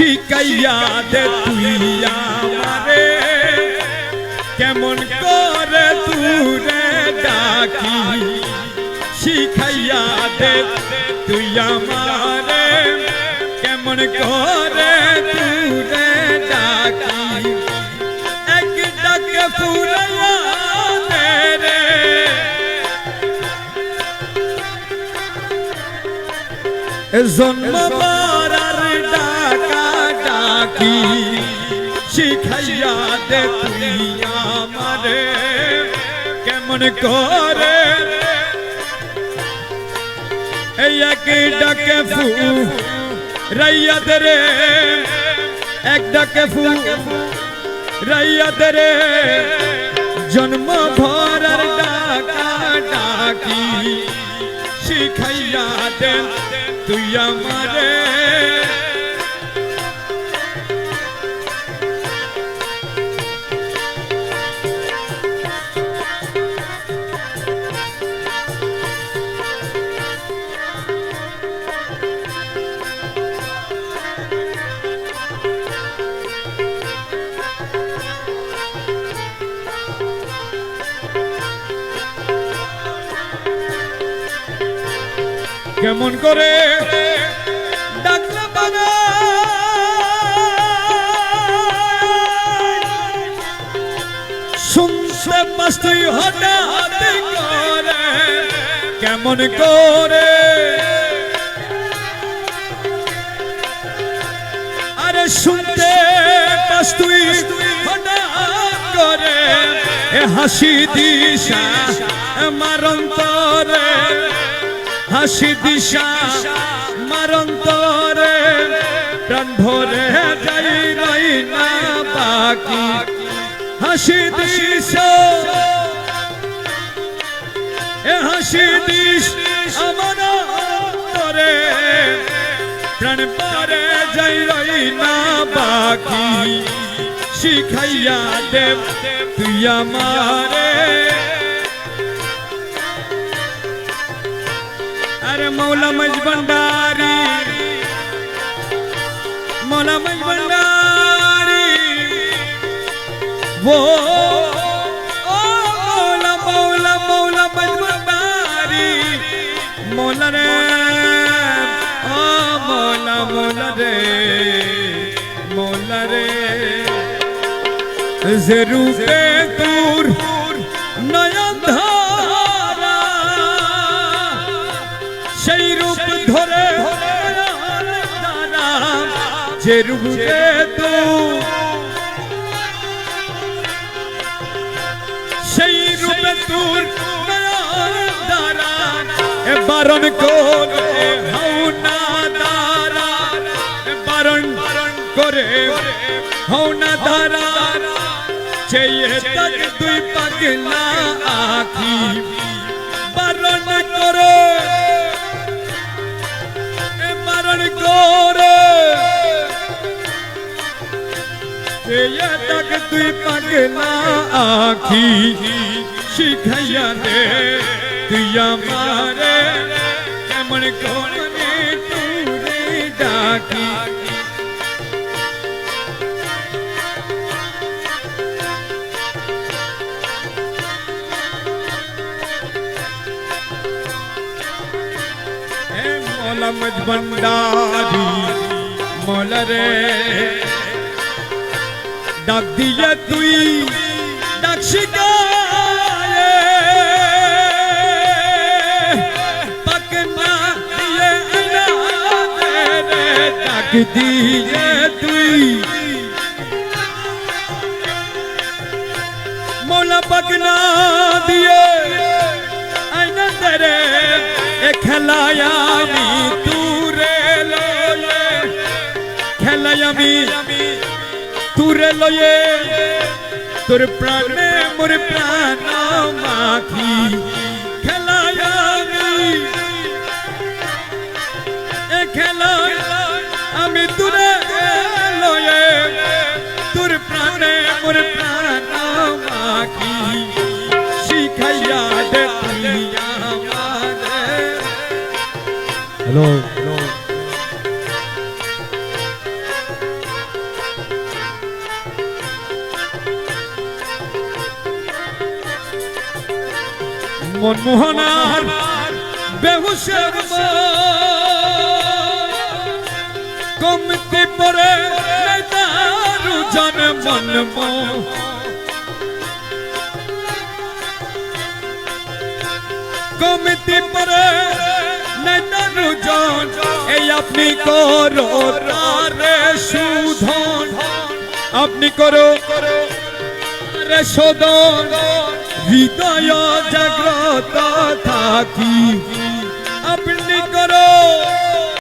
শিখাইয়া দে তুই আমারে। কেমন করে তুরে ডাকি, শিখাইয়া দে তুই আমারে। কেমন করে তুরে ডাকি, এক ডাকে ফুরাইয়া জন্ম ডাকি শিখাইয়া দে তুই আমারে। কেমন করে? এই এক ডাকে ফু রাইয়াত রে। এক ডাকে ফু রাইয়াত রে। জন্ম ভরার ডাকা ডাকি শিখাইয়া দে তুই আমারে। কেমন করে? ডাকলে বাবা শুনছে মাস্তুই হঠাৎ করে, কেমন করে? আরে শুনতে মাস্তুই হঠাৎ করে হাসি দিশা মারন্তরে হাসি দিশা মারন্তরে প্রাণ ভরে যাই রই না বাকি। হাসি দিশা, এ হাসি দিস আমার অন্তরে, প্রাণ ভরে যাই রই না বাকি। শিখাইয়া দেব তুই আমারে। અરે મૌલા મજ ભંડારી મૌલા મજ ભંડારી વો મૌલા મૌલા મૌલા મજ ભંડારી મૌલા રે ઓ મૌલા મૌલા રે મૌલા રે જરૂર તું નયન যে রূপে তো। সেই রূপে তোর দ্বারা বারণ করে হও না দ্বারা বারণ করে হও না দ্বারা চেয়ে তক তুই পাগলা আখি তক তুই পাগলা আখি শিখাইয়া দে তুই আমারে কেমন কোনে তুরে ডাকি এ মৌলা মজ ভণ্ডারি মৌলা রে ডাক দিয়ে তুই, ডাক শিখায়ে। পাক না দিয়ে না রে ডাক দিয়ে তুই। মৌলা পাক না দিয়ে আইনা তেরে খেলায় আমি তুরে লয়ে। খেলায় আমি তুরে লয়ে তোর প্রাণে মোর প্রাণ মাখি, খেলায় আমি। আমি তুরে লয়ে তোর প্রাণে মোর প্রাণ মাখি, শিখাইয়া দে হ্যালো। মনমোহনার বেহুশের কমতি পরে জন মনমোহন। কমিটি পরে জন, এই আপনি করো তারে সুধন। আপনি করো রে শোধন। হৃদয় জাগ্রত থাকি আপনি করো